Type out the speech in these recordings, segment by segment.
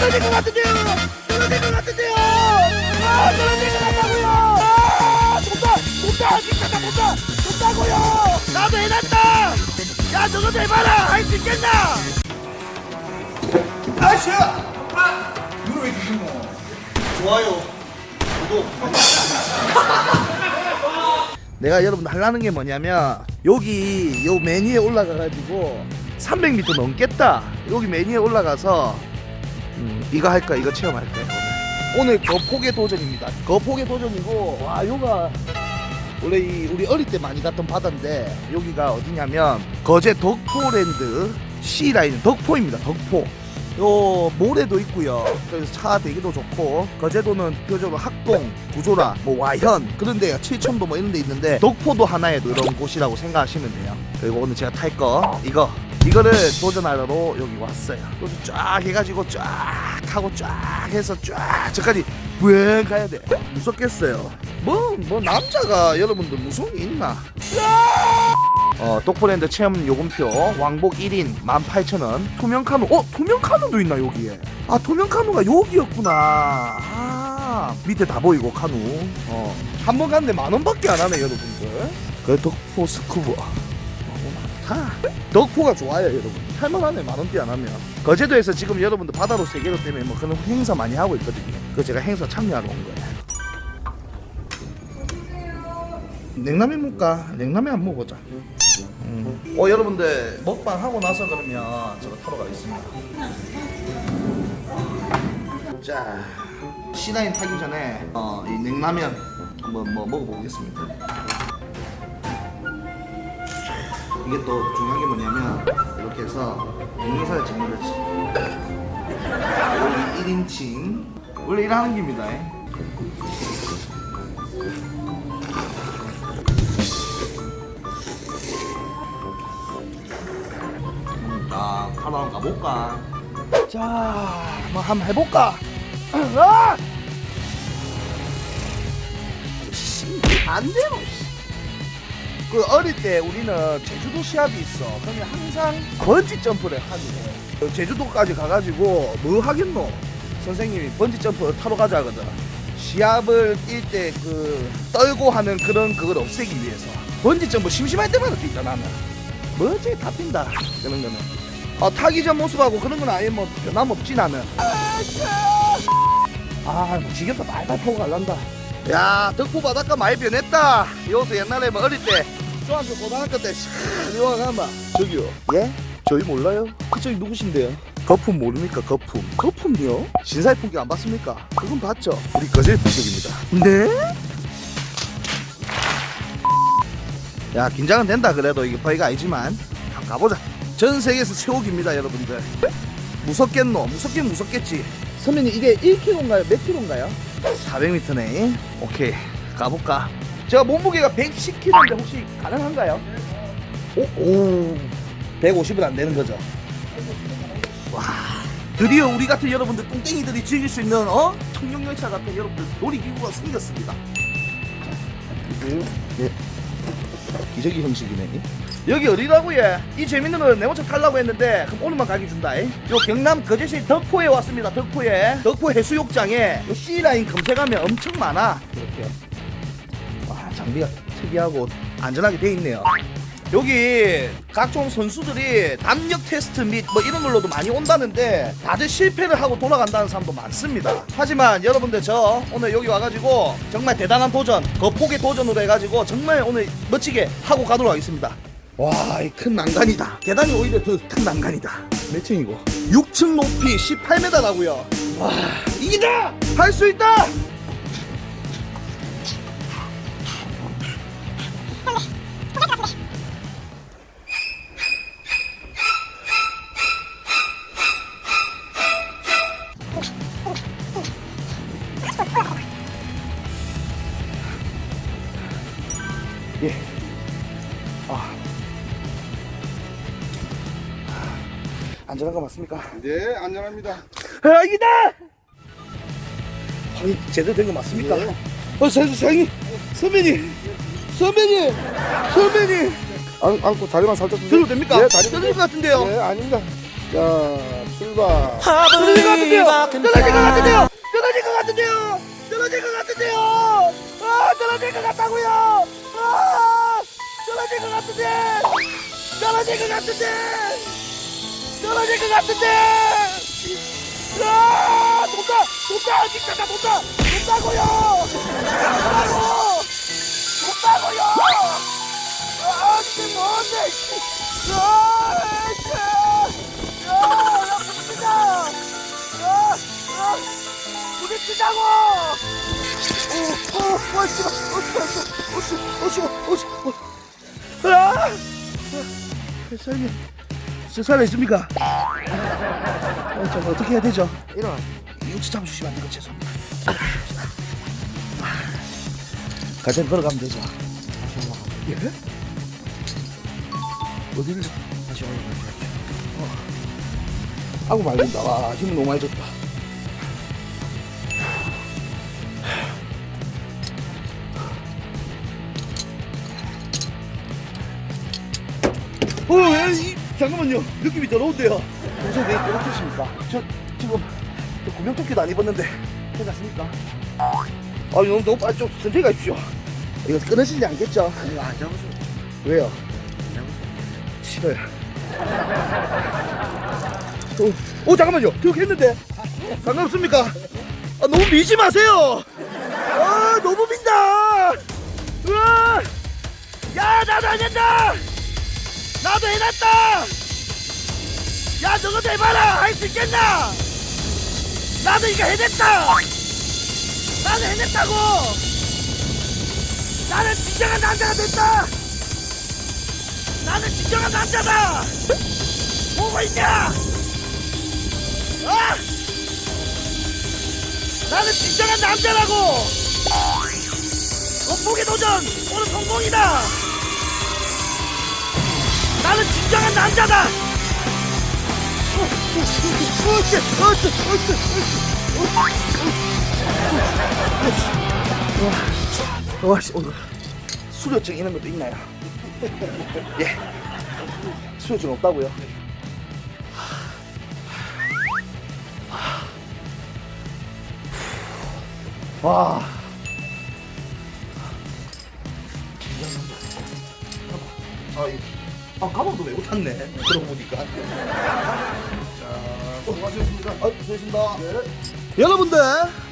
떨어질 것 같은데요. 떨어질 것 같은데요. 아, 떨어질 것 같다고요. 아, 좋다, 좋다, 진짜 다 좋다, 좋다고요. 나도 해놨다. 야, 저거 좀 해봐라. 할 수 있겠나? 아씨야! 아! 눈을 왜 이렇게 뭐 좋아요. 구독. 내가 여러분들 하려는 게 뭐냐면 여기 요 메뉴에 올라가 가지고 300m 넘겠다 여기 메뉴에 올라가서 음, 이거 할까 이거 체험할 거예요 오늘 거폭의 도전입니다. 거폭의 도전이고 와 요가. 원래 이 우리 어릴 때 많이 갔던 바다인데 여기가 어디냐면 거제 덕포랜드 C라인 덕포입니다 덕포 요 모래도 있고요. 그래서 차 대기도 좋고 거제도는 표적으로 학동, 구조라, 뭐 와현 그런 데가 칠천도 뭐 이런 데 있는데 독포도 하나의 이런 곳이라고 생각하시면 돼요. 그리고 오늘 제가 탈 거 이거 이거를 도전하러 여기 왔어요. 그래서 쫙 해가지고 쫙 타고 쫙 해서 쫙 저까지 왜 가야 돼? 무섭겠어요. 뭐 뭐 남자가 여러분들 무서운 게 있나? 어, 독포랜드 체험 요금표 왕복 1인 18,000원. 투명 카누 어 투명 카누도 있나 여기에? 아 투명 카누가 여기였구나. 아 밑에 다 보이고 카누. 어 한 번 갔는데 만 원밖에 안 하네 여러분들. 그 덕포 스쿠버. 너무 많다 덕포가 좋아요 여러분. 할만하네 만 원대 안 하면. 거제도에서 지금 여러분들 바다로 세계로 때문에 뭐 그런 행사 많이 하고 있거든요. 그 제가 행사 참여하러 온 거예요. 냉라면 먹까? 냉라면 안 먹어보자 음. 어 여러분들 먹방 하고 나서 그러면 저거 타러 가겠습니다. 자 C9 타기 전에 어, 이 냉라면 한번 뭐 먹어보겠습니다. 이게 또 중요한 게 뭐냐면 이렇게 해서 냉동살을 찍는 거지. 여기 1인칭 원래 일하는 겁니다. 자, 하러 한번 가볼까? 자, 뭐 한번 해볼까? 아! 씨, 안 되노. 씨. 그 어릴 때 우리는 제주도 시합이 있어. 그러면 항상 번지 점프를 하게 해. 그 제주도까지 가가지고 뭐 하겠노? 선생님이 번지 점프 타러 가자 하거든. 시합을 뛸 때 그 떨고 하는 그런 그걸 없애기 위해서 번지 점프 심심할 때마다 뛰다 나는. 뭐지 다 뛴다 그런 거는 어, 타기 전 모습하고 그런 건 아예 뭐 변함없지 나는 아뭐 지겹다. 말발 포고 갈란다. 야 덕후 바닷가 많이 변했다. 여기서 옛날에 뭐 어릴 때 중학교 고등학교 때샥 가봐 저기요. 예? 저희 몰라요? 그쪽이 누구신데요? 거품 모릅니까 거품? 거품이요? 신사의 풍경 안 봤습니까? 그건 봤죠. 우리 거제의 풍경입니다. 네? 야 긴장은 된다 그래도. 이게 거의가 아니지만. 한번 가보자 전 세계에서 최고기입니다 여러분들. 무섭겠노? 무섭긴 무섭겠지. 선배님 이게 1kg인가요? 몇 kg인가요? 400m네. 오케이 가볼까? 제가 몸무게가 110kg인데 혹시 가능한가요? 오, 오 150은 안 되는 거죠. 와 드디어 우리 같은 여러분들 똥땡이들이 즐길 수 있는 어? 청룡열차 같은 여러분들 놀이기구가 생겼습니다. 예. 기저귀 형식이네. 여기 어디라고 얘? 이 재밌는 걸내 먼저 타려고 했는데 그럼 오늘만 가게 준다. 이. 요 경남 거제시 덕포에 왔습니다. 덕포에 덕포 해수욕장에 요 C라인 검색하면 엄청 많아. 이렇게 와 장비가 특이하고 안전하게 돼 있네요. 여기 각종 선수들이 담력 테스트 및 뭐 이런 걸로도 많이 온다는데 다들 실패를 하고 돌아간다는 사람도 많습니다. 하지만 여러분들 저 오늘 여기 와가지고 정말 대단한 도전, 거폭의 도전으로 해가지고 정말 오늘 멋지게 하고 가도록 하겠습니다. 와, 이 큰 난간이다. 계단이 오히려 더 큰 난간이다. 몇 층이고? 6층 높이 18m라고요. 와, 이기다! 할 수 있다! 안전한 거 맞습니까? 네, 안전합니다. 아, 이기다! 아니, 제대로 된 거 맞습니까? 예. 어, 선, 선생님! 선배님! 선배님! 선배님! 안, 안고 다리만 살짝 들어도 됩니까? 예, 다리. 들릴 것 같은데요? 예, 아닙니다. 자, 출발. 떨어질 것 같은데요. 떨어질 것 같은데요. 떨어질 것 같은데요. 떨어질 것 같은데요. 아, 떨어질 것 같다고요. 아, 떨어질 것 같은데. 떨어질 것 같은데. 떨어질 것 같은데. 아, 돈다, 돈다, 진짜 나 돈다, 돈다고요. 돈다고, 돈다고요. 아, 이게 뭔데? 씨. 아, 씨. 야, 야, 부딪히자. 야, 야, 부딪히자고. 오, 오, 와, 씨발, 어, 씨발, 어, 씨, 어, 씨발, 어, 씨, 어. 아, 세상에, 저 살아 있습니까? 어, 저 어떻게 해야 되죠? 일어나. 유치 잡아주시면 안 되고 죄송합니다. 가장 걸어가면 되죠. 예? 어디를? 다시 올라가죠. 하고 말린다. 와, 힘 너무 많이 줬다. 잠깐만요. 느낌이 더러운데요. 도저히 왜 그렇겠습니까? 저, 지금, 저 구명조끼도 안 입었는데, 괜찮습니까? 아, 너무, 너무 빨리 좀 선택해 가십시오. 이거 끊어지지 않겠죠? 이거 안 잡으세요. 왜요? 안 잡으세요. 싫어요. 오, 오 잠깐만요. 기억했는데. 상관없습니까? 아, 너무 미지 마세요. 아, 너무 민다. 으아! 야, 나도 해낸다. 나도 해놨다. 야, 너도 해봐라. 할 수 있겠나? 나도 이거 해냈다. 나도 해냈다고. 나는 진정한 남자가 됐다. 나는 진정한 남자다! 보고 있냐? 아! 나는 진정한 남자라고! 겉보기 도전! 오늘 성공이다! 나는 진정한 남자다! 어, 어, 어. 와, 와, 씨, 오늘 수료증 이런 것도 있나요? 예. 수요증 없다고요? 와. 아, 이- 아 가방도 메고 탔네. 그러고 보니까. 자, 수고하셨습니다. 아, 수고하셨습니다. 여러분들,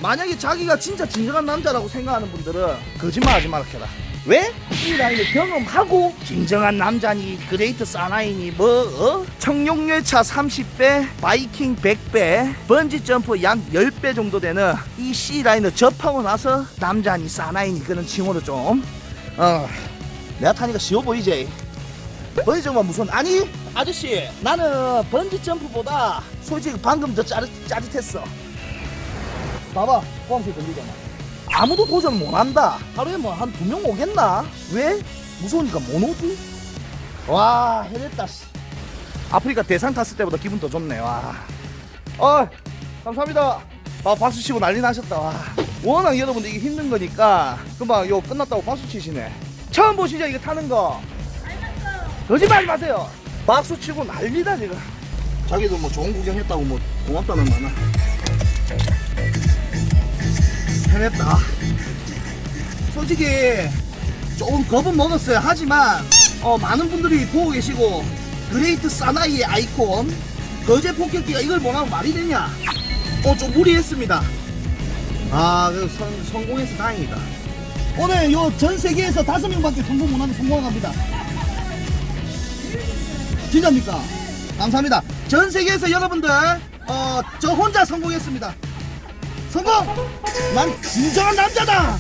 만약에 자기가 진짜 진정한 남자라고 생각하는 분들은 거짓말하지 켜라. 왜? 이 라인을 경험하고 진정한 남자니 그레이트 사나이니 뭐 어? 청룡열차 30배 바이킹 100배 번지점프 약 10배 정도 되는 이 C라인을 접하고 나서 남자니 사나이니 그런 칭호를 좀 어, 내가 타니까 쉬워 보이지? 번지 점프가 무슨 아니 아저씨 나는 번지 점프보다 솔직히 방금 더 짜릿, 짜릿했어 봐봐 포함시 들리잖아 아무도 도전 못한다 하루에 뭐 한 두 명 오겠나? 왜? 무서우니까 못 오지? 와 해냈다 씨. 아프리카 대상 탔을 때보다 기분 더 좋네 와. 어 감사합니다 아 박수 치고 난리 나셨다 와. 워낙 여러분들 이게 힘든 거니까 금방 요 끝났다고 박수 치시네 처음 보시죠 이거 타는 거 거짓말 하지 마세요 박수 치고 난리다 지금 자기도 뭐 좋은 구경했다고 뭐 고맙다는 많아 해냈다. 솔직히 조금 겁은 먹었어요. 하지만 어, 많은 분들이 보고 계시고 그레이트 사나이의 아이콘 거제 폭격기가 이걸 못하면 말이 되냐? 어 좀 무리했습니다. 아, 그 성, 성공해서 다행이다. 오늘 요 전 세계에서 다섯 명밖에 성공 못하면 성공합니다. 진짜입니까? 감사합니다. 전 세계에서 여러분들 어, 저 혼자 성공했습니다. 성공! 난 진정한 남자다!